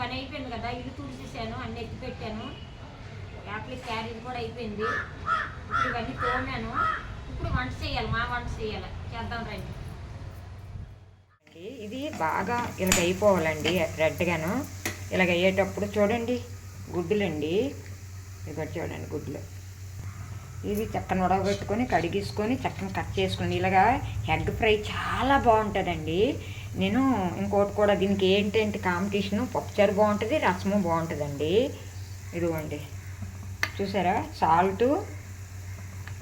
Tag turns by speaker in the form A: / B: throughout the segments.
A: పని అయిపోయింది కదా ఇల్లు తుడిచేసాను అన్ని ఎత్తి పెట్టాను. యాప్లీ క్యారేజ్ కూడా అయిపోయింది. ఇప్పుడు ఇవన్నీ తోమాను. ఇప్పుడు వంట చేయాలి మా వంట చేయాలి. చేద్దాం రండి.
B: ఇది బాగా ఇలాగ అయిపోవాలండి రెడ్గాను. ఇలాగ అయ్యేటప్పుడు చూడండి గుడ్డులండి. ఇదిగో చూడండి గుడ్లు. ఇది చక్కని ఉడకబెట్టుకొని కడిగేసుకొని చక్కని కట్ చేసుకొని ఇలాగా ఎగ్ ఫ్రై చాలా బాగుంటుందండి. నేను ఇంకోటి కూడా దీనికి ఏంటంటే కాంపిటీషను పప్పుచారు బాగుంటుంది రసము బాగుంటుందండి. ఇదిగోండి. చూసారా? సాల్టు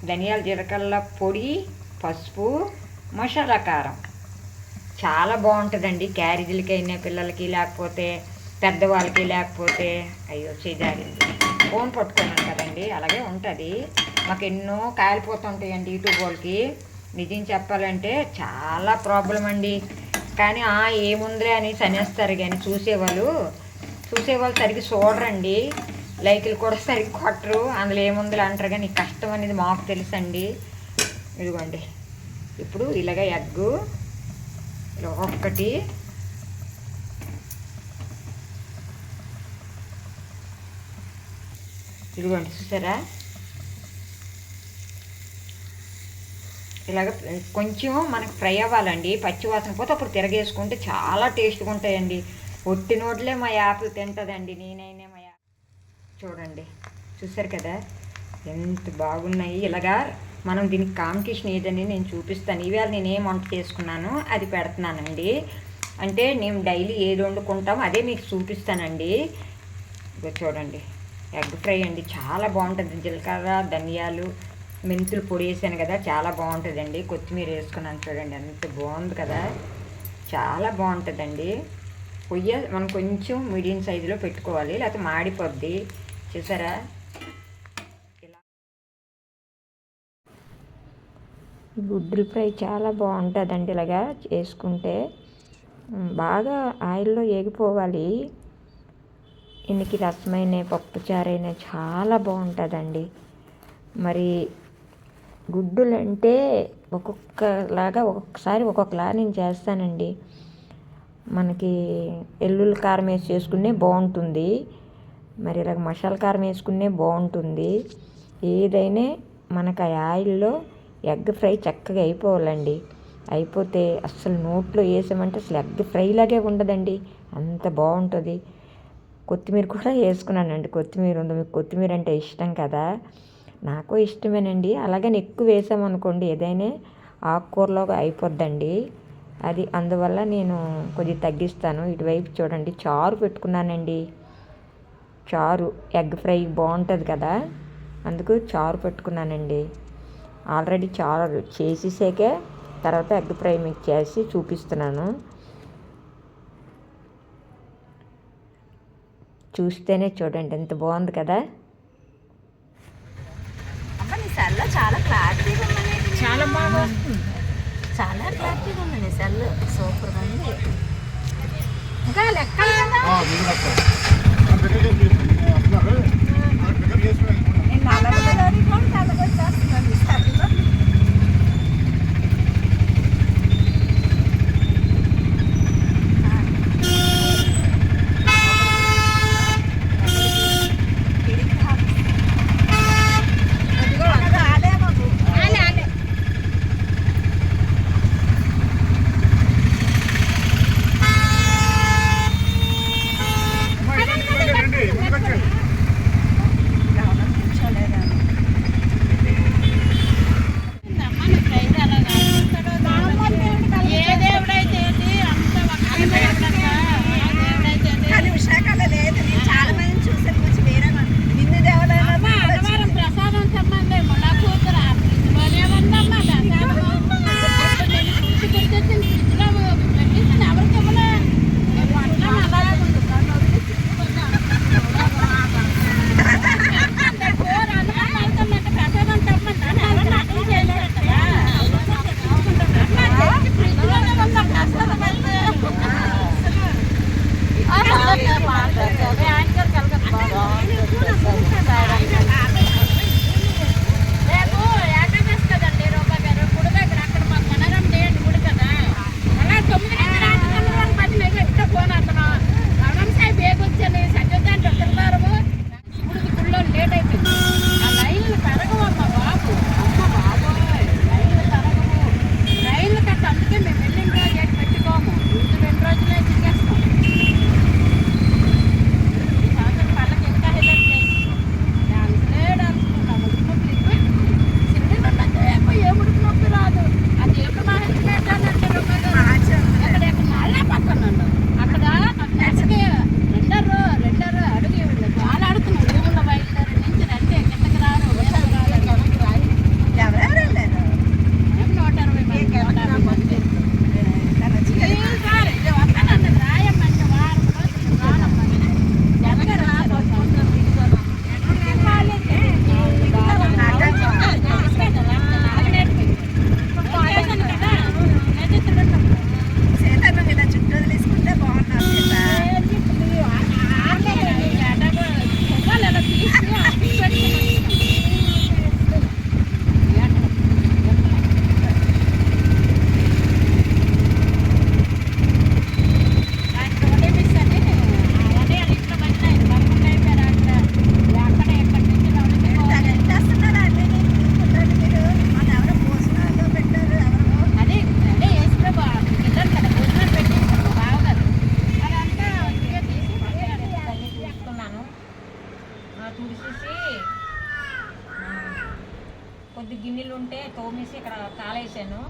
B: ధనియాల జీలకర్ర పొడి పసుపు మసాలా కారం. చాలా బాగుంటుందండి క్యారేజీలకి అయినా పిల్లలకి లేకపోతే పెద్దవాళ్ళకి లేకపోతే. అయ్యో చేజారింది. ఫోన్ పట్టుకున్నాను కదండి అలాగే ఉంటుంది. మాకు ఎన్నో కాలిపోతుంటాయండి యూట్యూబ్ వాళ్ళకి. నిజం చెప్పాలంటే చాలా ప్రాబ్లం అండి. కానీ ఆ ఏముందిలే అని సనేస్తారు కానీ చూసేవాళ్ళు. చూసేవాళ్ళు సరిగ్గా చూడరండి. లైకులు కూడా సరిగ్గా కొట్టరు. అందులో ఏముందిలే అంటారు కానీ కష్టం అనేది మాకు తెలుసండి. ఇదిగోండి. ఇప్పుడు ఇలాగ ఎగ్గు ఇలా ఒక్కటి. ఇదిగోండి చూసారా? ఇలాగ కొంచెం మనకు ఫ్రై అవ్వాలండి పచ్చి వాసన పోతే అప్పుడు తిరగేసుకుంటే చాలా టేస్ట్గా ఉంటాయండి. ఒట్టి నోట్లే మా యాపిల్ తింటుందండి నేనైనా మా యాప్ చూడండి చూసారు కదా? ఎంత బాగున్నాయి. ఇలాగా మనం దీనికి కాంపిటీషన్ ఏదని నేను చూపిస్తాను. ఇవాళ నేను ఏం వంట చేసుకున్నాను అది పెడుతున్నానండి. అంటే నేను డైలీ ఏది వండుకుంటామో అదే మీకు చూపిస్తానండి. చూడండి ఎగ్ ఫ్రై అండి. చాలా బాగుంటుంది. జీలకర్ర ధనియాలు మెంతులు పొడి వేసాను కదా చాలా బాగుంటుందండి. కొత్తిమీర వేసుకున్నాను చూడండి ఎంత బాగుంది కదా. చాలా బాగుంటుందండి. పొయ్య మనం కొంచెం మీడియం సైజులో పెట్టుకోవాలి లేకపోతే మాడిపోద్ది. చూసారా? ఇలా. గుడ్డు ఫ్రై చాలా బాగుంటుందండి ఇలాగా చేసుకుంటే. బాగా ఆయిల్లో ఏగిపోవాలి. ఇన్నికి రసమైన పప్పుచారైన చాలా బాగుంటుందండి. మరి గుడ్డులంటే ఒక్కొక్కలాగా ఒక్కొక్కసారి ఒక్కొక్కలా నేను చేస్తానండి. మనకి ఎల్లుల్లి కారం వేసి చేసుకునే బాగుంటుంది. మరి ఇలాగ మసాలా కారం వేసుకునే బాగుంటుంది. ఏదైనా మనకు ఆ ఆయిల్లో ఎగ్ ఫ్రై చక్కగా అయిపోవాలండి. అయిపోతే అస్సలు నోట్లో వేసామంటే అసలు ఎగ్ ఫ్రై లాగే ఉండదండి. అంత బాగుంటుంది. కొత్తిమీర కూడా వేసుకున్నానండి. కొత్తిమీర ఉంది. మీకు కొత్తిమీర అంటే ఇష్టం కదా. నాకు ఇష్టమేనండి. అలాగని ఎక్కువ వేసామనుకోండి ఏదైనా ఆకుకూరలో అయిపోద్దండి. అది అందువల్ల నేను కొద్దిగా తగ్గిస్తాను. ఇటువైపు చూడండి చారు పెట్టుకున్నానండి. చారు ఎగ్ ఫ్రై బాగుంటుంది కదా అందుకు చారు పెట్టుకున్నానండి. ఆల్రెడీ చారు చేసేసాకే తర్వాత ఎగ్ ఫ్రై మీకు చేసి చూపిస్తున్నాను. చూస్తేనే చూడండి ఎంత బాగుంది కదా.
C: సెల్ చాలా క్లారిటీగా ఉందని
A: చాలా బాగా వస్తుంది.
C: చాలా క్లారిటీగా ఉంది నీ సెల్. సూపర్గా ఉంది.
A: ఇంకా లెక్క
C: నేను నల్లగొండలోని
D: 这个黄色
A: ఉంటే తోమేసి ఇక్కడ కాలేసాను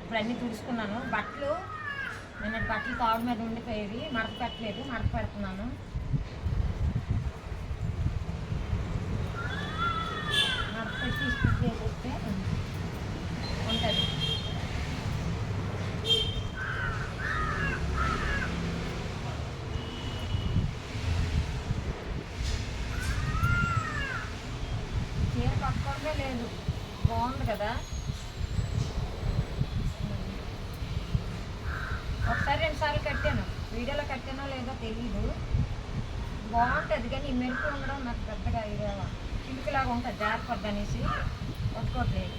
A: ఇప్పుడు అన్నీ తుడుచుకున్నాను. బట్టలు నిన్న బట్టలు తాడు మీద ఉండిపోయేవి. మడత పెట్టలేదు మడత పెడుతున్నాను మడత పెట్టి ఇస్త్రీ చేసేస్తే ఉంటుంది చీర కట్టుకోవడమే లేదు బాగుంది కదా ఒకసారి రెండు సార్లు కట్టాను వీడియోలో కట్టానో లేదో తెలియదు బాగుంటుంది కానీ ఈ మెరుపు ఉండడం నాకు పెద్దగా ఇది చిలుకులాగా ఉంటుంది జారిపోద్ది అనేసి పట్టుకోవట్లేదు.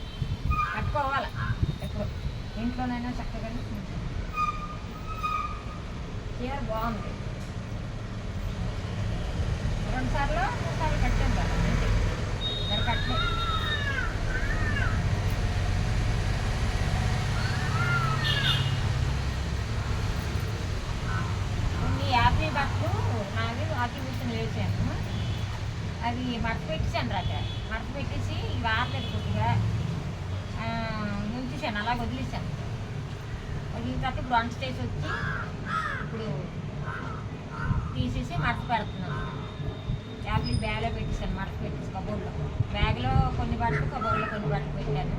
A: కట్టుకోవాలి ఎప్పుడు? ఇంట్లోనైనా చక్కగా చీర బాగుంది. రెండు సార్లు మూడు సార్లు కట్టాను కదా మరి కట్టలేదు కొన్ని యాభై బట్టలు నావి వాకింగ్ మిషన్ వేసాను అది మడత పెట్టించాను రాక మడత పెట్టేసి ఇవి ఆరలేదు కొద్దిగా ఉంచేసాను అలా వదిలేసాను వదిలిన తర్వాత ఇప్పుడు వన్ స్టేజ్ వచ్చి ఇప్పుడు తీసేసి మడత పెడుతున్నాను. యాభై బ్యాగ్లో పెట్టేసాను మడత పెట్టేసి కబోర్డ్లో బ్యాగ్లో కొన్ని బట్టలు కబోర్డ్లో కొన్ని బట్టలు పెట్టాను.